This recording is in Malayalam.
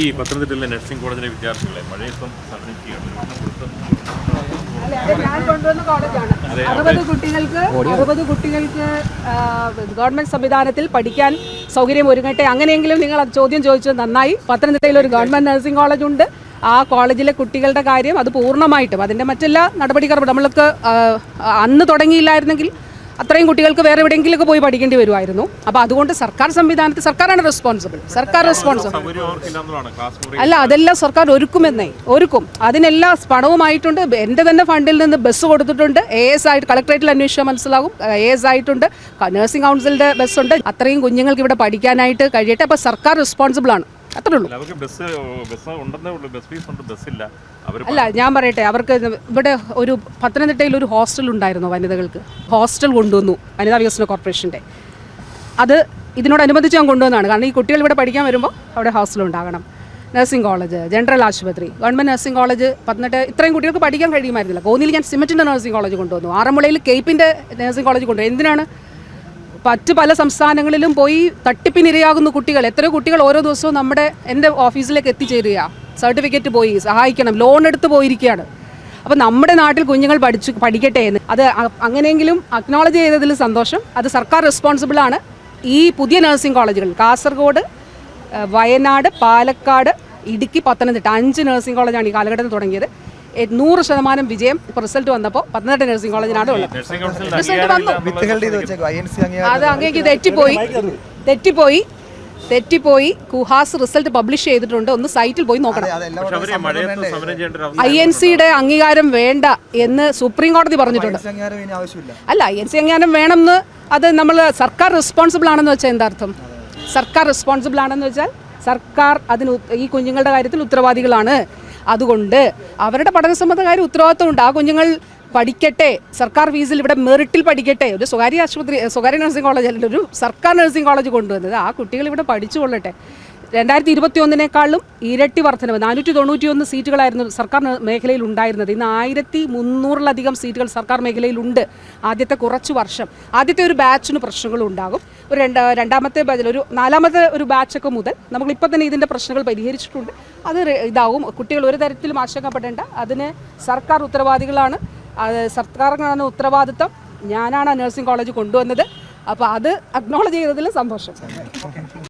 ഈ പത്തനംതിട്ടയിലെ നഴ്സിംഗ് കോളേജിലെ വിദ്യാർത്ഥികളെ മഴയത്തും അറുപത് കുട്ടികൾക്ക് അറുപത് കുട്ടികൾക്ക് ഗവൺമെന്റ് സംവിധാനത്തിൽ പഠിക്കാൻ സൗകര്യം ഒരുങ്ങട്ടെ. അങ്ങനെയെങ്കിലും നിങ്ങൾ ചോദ്യം ചോദിച്ചത് നന്നായി. പത്തനംതിട്ടയിൽ ഒരു ഗവൺമെന്റ് നഴ്സിംഗ് കോളേജ് ഉണ്ട്. ആ കോളേജിലെ കുട്ടികളുടെ കാര്യം അത് പൂർണമായിട്ടും അതിന്റെ മറ്റെല്ലാ നടപടിക്രമം നമ്മൾക്ക് അന്ന് തുടങ്ങിയില്ലായിരുന്നെങ്കിൽ അത്രയും കുട്ടികൾക്ക് വേറെ എവിടെയെങ്കിലുമൊക്കെ പോയി പഠിക്കേണ്ടി വരുമായിരുന്നു. അപ്പോൾ അതുകൊണ്ട് സർക്കാർ സംവിധാനത്തിൽ സർക്കാരാണ് റെസ്പോൺസിബിൾ സർക്കാർ റെസ്പോൺസിബിൾ അല്ല അതെല്ലാം സർക്കാർ ഒരുക്കുമെന്നേ. ഒരുക്കും. അതിനെല്ലാം പണവുമായിട്ടുണ്ട്. എന്റെ തന്നെ ഫണ്ടിൽ നിന്ന് ബസ് കൊടുത്തിട്ടുണ്ട്. എ എസ് ആയിട്ട് കളക്ടറേറ്റിൽ അന്വേഷിച്ചാൽ മനസ്സിലാകും. എ എസ് ആയിട്ടുണ്ട്. നഴ്സിംഗ് കൗൺസിലിന്റെ ബസ്സുണ്ട്. അത്രയും കുഞ്ഞുങ്ങൾക്ക് ഇവിടെ പഠിക്കാനായിട്ട് കഴിയട്ടെ. അപ്പോൾ സർക്കാർ റെസ്പോൺസിബിൾ ആണ്. അത്രേ ഉള്ളൂ. അല്ല, അവർക്ക് ബസ് ബസ് ഉണ്ടെന്നേ ഉള്ളൂ. ബസ് ഫീസ് ഉണ്ട് ബസ്സില്ല അവർ അല്ല ഞാൻ പറയട്ടെ അവർക്ക് ഇവിടെ ഒരു പത്തനംതിട്ടയിൽ ഒരു ഹോസ്റ്റൽ ഉണ്ടായിരുന്നു വനിതകൾക്ക്. ഹോസ്റ്റൽ കൊണ്ടുവന്നു വനിതാ വികസന കോർപ്പറേഷന്റെ. അത് ഇതിനോടനുബന്ധിച്ച് ഞാൻ കൊണ്ടുവന്നതാണ്. കാരണം ഈ കുട്ടികൾ ഇവിടെ പഠിക്കാൻ വരുമ്പോൾ അവിടെ ഹോസ്റ്റൽ ഉണ്ടാകണം. നഴ്സിംഗ് കോളേജ് ജനറൽ ആശുപത്രി ഗവൺമെന്റ് നഴ്സിംഗ് കോളേജ് പത്തനംതിട്ട ഇത്രയും കുട്ടികൾക്ക് പഠിക്കാൻ കഴിയുമായിരുന്നില്ല. കോന്നിയിൽ ഞാൻ സിമറ്റിന്റെ നഴ്സിംഗ് കോളേജ് കൊണ്ടുവന്നു. ആറന്മുളയിൽ കേപ്പിന്റെ നഴ്സിംഗ് കോളേജ് കൊണ്ടുവന്നു. എന്തിനാണ് മറ്റ് പല സംസ്ഥാനങ്ങളിലും പോയി തട്ടിപ്പിനിരയാകുന്ന കുട്ടികൾ എത്രയോ കുട്ടികൾ ഓരോ ദിവസവും നമ്മുടെ എന്റെ ഓഫീസിലേക്ക് എത്തിച്ചേരുക സർട്ടിഫിക്കറ്റ് പോയി സഹായിക്കണം ലോൺ എടുത്ത് പോയിരിക്കുകയാണ്. അപ്പോൾ നമ്മുടെ നാട്ടിൽ കുഞ്ഞുങ്ങൾ പഠിച്ചു പഠിക്കട്ടെ എന്ന്. അത് അങ്ങനെയെങ്കിലും അക്നോളജ് ചെയ്തതിൽ സന്തോഷം. അത് സർക്കാർ റെസ്പോൺസിബിൾ ആണ്. ഈ പുതിയ നഴ്സിംഗ് കോളേജുകൾ കാസർഗോഡ് വയനാട് പാലക്കാട് ഇടുക്കി പത്തനംതിട്ട അഞ്ച് നഴ്സിംഗ് കോളേജാണ് ഈ കാലഘട്ടത്തിൽ തുടങ്ങിയത്. നൂറ് ശതമാനം വിജയം ഇപ്പോൾ റിസൾട്ട് വന്നപ്പോൾ പത്തനംതിട്ട നഴ്സിംഗ് കോളേജിനാണ് ഉള്ളത്. റിസൾട്ട് വന്നു. അത് അങ്ങേക്ക് തെറ്റിപ്പോയി. തെറ്റിപ്പോയി. തെറ്റിപ്പോയി. കുഹാസ് റിസൾട്ട് പബ്ലിഷ് ചെയ്തിട്ടുണ്ട്. ഒന്ന് സൈറ്റിൽ പോയി നോക്കണം. ഐ എൻ സിയുടെ അംഗീകാരം വേണ്ട എന്ന് സുപ്രീം കോടതി പറഞ്ഞിട്ടുണ്ട്. അംഗീകാരം ഇനി ആവശ്യമില്ല. അല്ല ഐ എൻ സി അംഗീകാരം വേണമെന്ന് അത് നമ്മൾ സർക്കാർ റെസ്പോൺസിബിൾ ആണെന്ന് വെച്ചാൽ എന്താർത്ഥം സർക്കാർ റെസ്പോൺസിബിൾ ആണെന്ന് വെച്ചാൽ സർക്കാർ അതിന് ഈ കുഞ്ഞുങ്ങളുടെ കാര്യത്തിൽ ഉത്തരവാദികളാണ്. അതുകൊണ്ട് അവരുടെ പഠന സംബന്ധമായ ഉത്തരവാദിത്വം ഉത്തരവാദിത്വമുണ്ട്. ആ കുഞ്ഞുങ്ങൾ പഠിക്കട്ടെ. സർക്കാർ ഫീസിൽ ഇവിടെ മെറിറ്റിൽ പഠിക്കട്ടെ. ഒരു സ്വകാര്യ ആശുപത്രി സ്വകാര്യ നഴ്സിംഗ് കോളേജ് അല്ലെങ്കിൽ ഒരു സർക്കാർ നഴ്സിംഗ് കോളേജ് കൊണ്ടുവന്നത് ആ കുട്ടികൾ ഇവിടെ പഠിച്ചു രണ്ടായിരത്തി ഇരുപത്തി ഒന്നിനേക്കാളും ഇരട്ടി വർധനവ്. നാനൂറ്റി തൊണ്ണൂറ്റി ഒന്ന് സീറ്റുകളായിരുന്നു സർക്കാർ മേഖലയിൽ ഉണ്ടായിരുന്നത് ഇന്ന് ആയിരത്തി മുന്നൂറിലധികം സീറ്റുകൾ സർക്കാർ മേഖലയിലുണ്ട്. ആദ്യത്തെ കുറച്ച് വർഷം. ആദ്യത്തെ ഒരു ബാച്ചിന് പ്രശ്നങ്ങൾ ഉണ്ടാകും ഒരു രണ്ട് രണ്ടാമത്തെ ബാച്ചിൽ ഒരു നാലാമത്തെ ഒരു ബാച്ചൊക്കെ മുതൽ നമ്മളിപ്പോൾ തന്നെ ഇതിന്റെ പ്രശ്നങ്ങൾ പരിഹരിച്ചിട്ടുണ്ട്. അത് ഇതാവും. കുട്ടികൾ ഒരു തരത്തിലും ആശങ്കപ്പെടേണ്ട. അതിന് സർക്കാർ ഉത്തരവാദികളാണ്. സർക്കാരിനാണ് ഉത്തരവാദിത്തം ഞാനാണ് നഴ്സിംഗ് കോളേജ് കൊണ്ടുവന്നത്. അപ്പോൾ അത് അക്നോളജ് ചെയ്തതിൽ സന്തോഷം.